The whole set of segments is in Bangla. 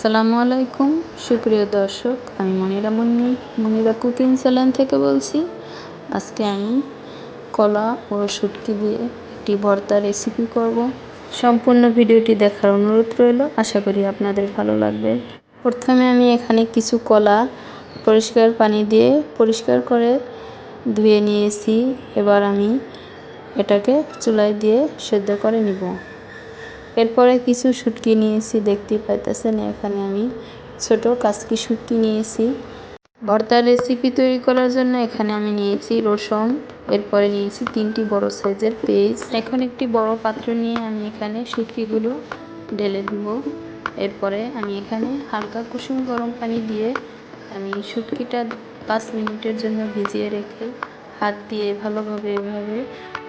আসসালামু আলাইকুম। সুপ্রিয় দর্শক, আমি মনিরা মুন্নি, মনিরা কুকিং চ্যানেল থেকে বলছি। আজকে আমি কলা ও শুটকি দিয়ে একটি ভর্তা রেসিপি করব। সম্পূর্ণ ভিডিওটি দেখার অনুরোধ রইল। আশা করি আপনাদের ভালো লাগবে। প্রথমে আমি এখানে কিছু কলা পরিষ্কার পানি দিয়ে পরিষ্কার করে ধুয়ে নিয়েছি। এবার আমি এটাকে চুলায় দিয়ে সেদ্ধ করে নিব। এরপরে কিছু শুটকি নিয়েছি দেখতে পাইতেছেন, এখানে আমি ছোট কাসকি শুটকি নিয়েছি। ভর্তার রেসিপি তৈরি করার জন্য এখানে আমি নিয়েছি রসুন, এরপরে নিয়েছি তিনটি বড় সাইজের পেস্ট এখন একটি বড় পাত্র নিয়ে আমি এখানে শুটকিগুলো ঢেলে দিব। এরপরে আমি এখানে হালকা কুসুম গরম পানি দিয়ে আমি শুটকিটা পাঁচ মিনিটের জন্য ভিজিয়ে রেখে হাত দিয়ে ভালোভাবে এভাবে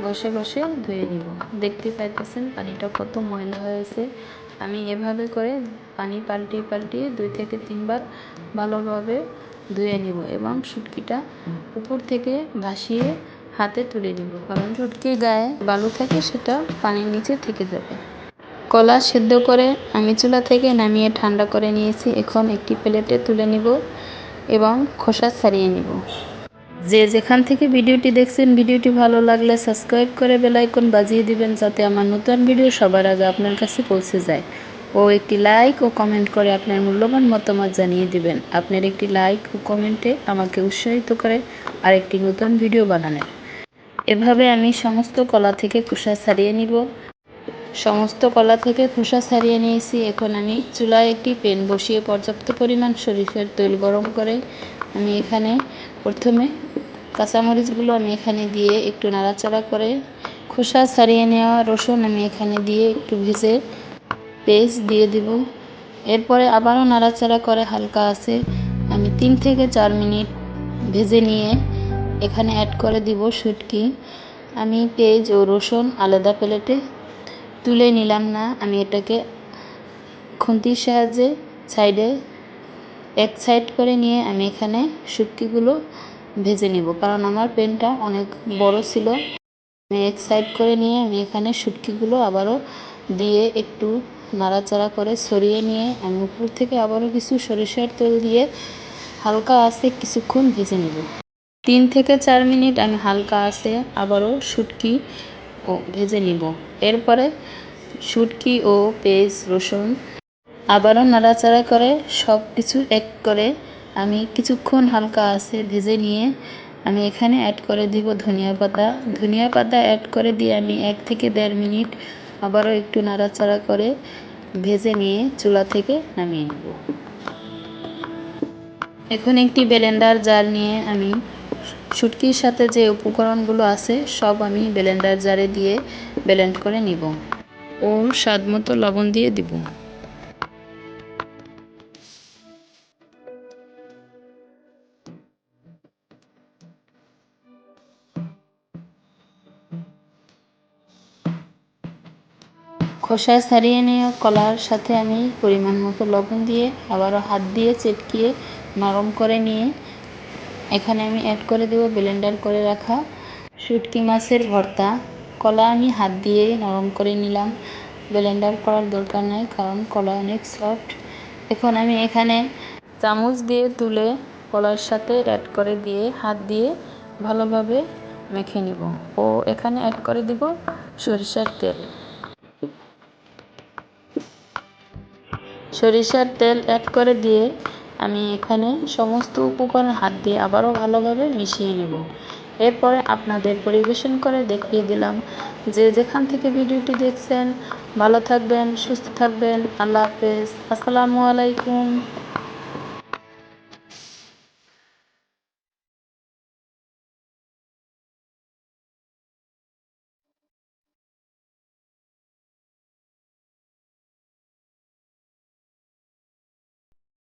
ঘষে ঘষে ধুয়ে নিব। দেখতে পাইতেছেন পানিটা কত ময়লা হয়েছে। আমি এভাবে করে পানি পাল্টিয়ে পাল্টিয়ে দুই থেকে তিনবার ভালোভাবে ধুয়ে নিব এবং শুটকিটা উপর থেকে ভাসিয়ে হাতে তুলে নিব। কারণ শুটকির গায়ে বালু থাকে, সেটা পানির নিচে থেকে যাবে। কলা সেদ্ধ করে আমি চুলা থেকে নামিয়ে ঠান্ডা করে নিয়েছি। এখন একটি প্লেটে তুলে নিব এবং খোসা ছাড়িয়ে নিব। যে যেখান থেকে ভিডিওটি দেখছেন, ভিডিওটি ভালো লাগলে সাবস্ক্রাইব করে বেলাইকন বাজিয়ে দিবেন যাতে আমার নতুন ভিডিও সবার আগে আপনার কাছে পৌঁছে যায়। ও একটি লাইক ও কমেন্ট করে আপনার মূল্যবান মতামত জানিয়ে দিবেন। আপনার একটি লাইক ও কমেন্টে আমাকে উৎসাহিত করে আর একটি নতুন ভিডিও বানানোর। এভাবে আমি সমস্ত কলা থেকে খোসা ছাড়িয়ে নিব। সমস্ত কলা থেকে খোসা ছাড়িয়ে নিয়েছি। এখন আমি চুলায় একটি পেন বসিয়ে পর্যাপ্ত পরিমাণ সরিষার তেল গরম করে আমি এখানে প্রথমে কাঁচামরিচগুলো আমি এখানে দিয়ে একটু নাড়াচাড়া করে খোসা ছাড়িয়ে নেওয়া রসুন আমি এখানে দিয়ে একটু ভেজে পেস্ট দিয়ে দিব। এরপরে আবারও নাড়াচাড়া করে হালকা আছে, আমি তিন থেকে চার মিনিট ভেজে নিয়ে এখানে অ্যাড করে দিব শুটকি। আমি পেঁয়াজ ও রসুন আলাদা প্লেটে তুলে নিলাম না, আমি এটাকে খুন্তির সাহায্যে সাইডে এক সাইড করে নিয়ে আমি এখানে শুটকিগুলো ভেজে নিব। কারণ আমার পেনটা অনেক বড় ছিল। আমি এক সাইড করে নিয়ে আমি এখানে শুটকিগুলো আবারও দিয়ে একটু নাড়াচাড়া করে সরিয়ে নিয়ে আমি উপর থেকে আবারও কিছু সরিষার তেল দিয়ে হালকা আছে কিছুক্ষণ ভেজে নেব। তিন থেকে চার মিনিট আমি হালকা আছে আবারও শুটকি ও ভেজে নিব। এরপরে শুটকি ও পেঁয়াজ রসুন আবারও নাড়াচাড়া করে সব কিছু এক করে আমি কিছুক্ষণ হালকা আছে ভেজে নিয়ে আমি এখানে অ্যাড করে দিব ধনিয়া পাতা। ধনিয়া পাতা অ্যাড করে দিয়ে আমি এক থেকে দেড় মিনিট আবারও একটু নাড়াচাড়া করে ভেজে নিয়ে চুলা থেকে নামিয়ে নেব। এখন একটি ব্লেন্ডার জার নিয়ে আমি শুটকির সাথে যে উপকরণগুলো আছে সব আমি ব্লেন্ডার জারে দিয়ে ব্লেন্ড করে নিব। ও স্বাদ মতো লবণ দিয়ে দিব। খোসা ছাড়িয়ে নিয়ে কলার সাথে আমি পরিমাণ মতো লবণ দিয়ে আবারও হাত দিয়ে চেটকিয়ে নরম করে নিয়ে এখানে আমি অ্যাড করে দেবো ব্লেন্ডার করে রাখা শুটকি মাছের ভর্তা। কলা আমি হাত দিয়ে নরম করে নিলাম। ব্লেন্ডার করার দরকার নেই কারণ কলা অনেক সফট এখন আমি এখানে চামচ দিয়ে তুলে কলার সাথে অ্যাড করে দিয়ে হাত দিয়ে ভালোভাবে মেখে নিব। ও এখানে অ্যাড করে দিব সরিষার তেল। সরিষার তেল অ্যাড করে দিয়ে আমি এখানে সমস্ত উপকরণ হাত দিয়ে আবারও ভালোভাবে মিশিয়ে নেব। এরপরে আপনাদের পরিবেশন করে দেখিয়ে দিলাম যে যেখান থেকে ভিডিওটি দেখছেন, ভালো থাকবেন, সুস্থ থাকবেন, আল্লাহ হাফেজ। আসসালামু আলাইকুম।